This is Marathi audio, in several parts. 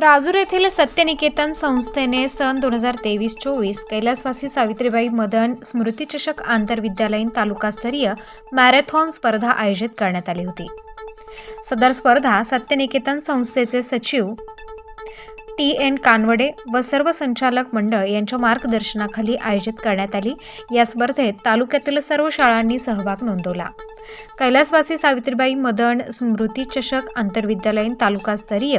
राजूर येथील सत्यनिकेतन संस्थेने सन दोन हजार तेवीस चोवीस कैलासवासी सावित्रीबाई मदन स्मृतिचषक आंतरविद्यालयीन तालुकास्तरीय मॅरेथॉन स्पर्धा आयोजित करण्यात आली होती. सदर स्पर्धा सत्यनिकेतन संस्थेचे सचिव टी एन कानवडे व सर्व संचालक मंडळ यांच्या मार्गदर्शनाखाली आयोजित करण्यात आली. या स्पर्धेत तालुक्यातील सर्व शाळांनी सहभाग नोंदवला. कैलासवासी सावित्रीबाई मदन स्मृती चषक आंतरविद्यालयीन तालुकास्तरीय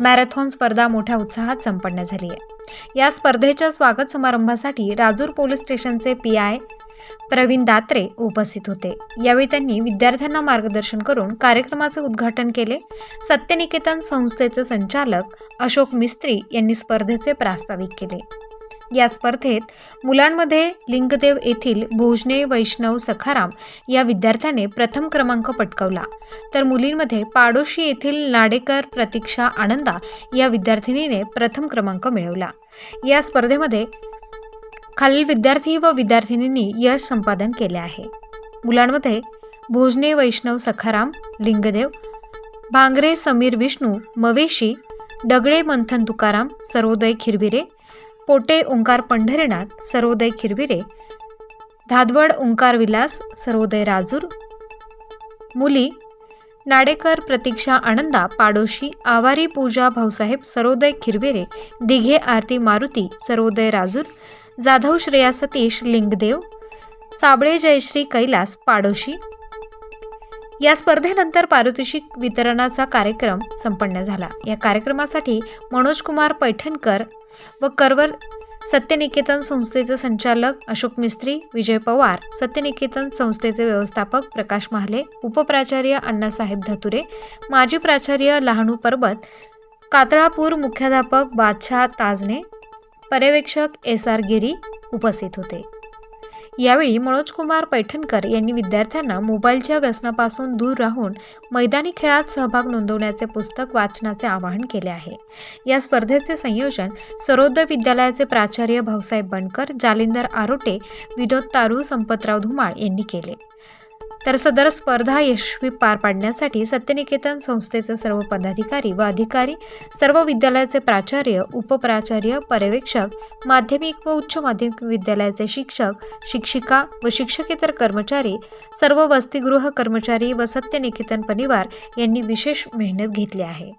मॅरेथॉन स्पर्धा मोठ्या उत्साहात संपन्न झाली आहे. या स्पर्धेच्या स्वागत समारंभासाठी राजूर पोलीस स्टेशनचे पी आय प्रवीण दात्रे उपस्थित होते. यावेळी त्यांनी विद्यार्थ्यांना मार्गदर्शन करून कार्यक्रमाचे उद्घाटन केले. सत्यनिकेतन संस्थेचे संचालक अशोक मिस्त्री यांनी स्पर्धेचे प्रास्ताविक केले. या स्पर्धेत मुलांमध्ये लिंगदेव येथील भोजने वैष्णव सखाराम या विद्यार्थ्याने प्रथम क्रमांक पटकावला. तर मुलींमध्ये पाडोशी येथील नाडेकर प्रतीक्षा आनंदा या विद्यार्थिनीने प्रथम क्रमांक मिळवला. या स्पर्धेमध्ये खालील विद्यार्थी व विद्यार्थिनींनी यश संपादन केले आहे. मुलांमध्ये भोजने वैष्णव सखाराम लिंगदेव भांगरे समीर विष्णू मवेशी डगळे मंथन तुकाराम सर्वोदय खिरबिरे कोटे ओंकार पंढरीनाथ सर्वोदय खिरविरे धादवड ओंकार विलास सर्वोदय राजूर मुली नाडेकर प्रतीक्षा आनंदा पाडोशी आवारी पूजा भाऊसाहेब सर्वोदय खिरविरे दिघे आरती मारुती सर्वोदय राजूर जाधव श्रेया सतीश लिंगदेव साबळे जयश्री कैलास पाडोशी. या स्पर्धेनंतर पारितोषिक वितरणाचा कार्यक्रम संपन्न झाला. या कार्यक्रमासाठी मनोज कुमार पैठणकर व करवर सत्यनिकेतन संस्थेचे संचालक अशोक मिस्त्री विजय पवार सत्यनिकेतन संस्थेचे व्यवस्थापक प्रकाश महाले उपप्राचार्य अण्णासाहेब धतुरे माजी प्राचार्य लहानू पर्वत कातळापूर मुख्याध्यापक बादशाह ताजने पर्यवेक्षक एस आर गिरी उपस्थित होते. यावेळी मनोज कुमार पैठणकर यांनी विद्यार्थ्यांना मोबाईलच्या व्यसनापासून दूर राहून मैदानी खेळात सहभाग नोंदवण्याचे पुस्तक वाचनाचे आवाहन केले आहे. या स्पर्धेचे संयोजन सरोदय विद्यालयाचे प्राचार्य भाऊसाहेब बनकर जालिंदर आरोटे विनोद तारू संपतराव धुमाळ यांनी केले. तर सदर स्पर्धा यशस्वी पार पाडण्यासाठी सत्यनिकेतन संस्थेचे सर्व पदाधिकारी व अधिकारी सर्व विद्यालयाचे प्राचार्य उपप्राचार्य पर्यवेक्षक माध्यमिक व उच्च माध्यमिक विद्यालयाचे शिक्षक शिक्षिका व शिक्षकेतर कर्मचारी सर्व वसतिगृह कर्मचारी व सत्यनिकेतन परिवार यांनी विशेष मेहनत घेतली आहे.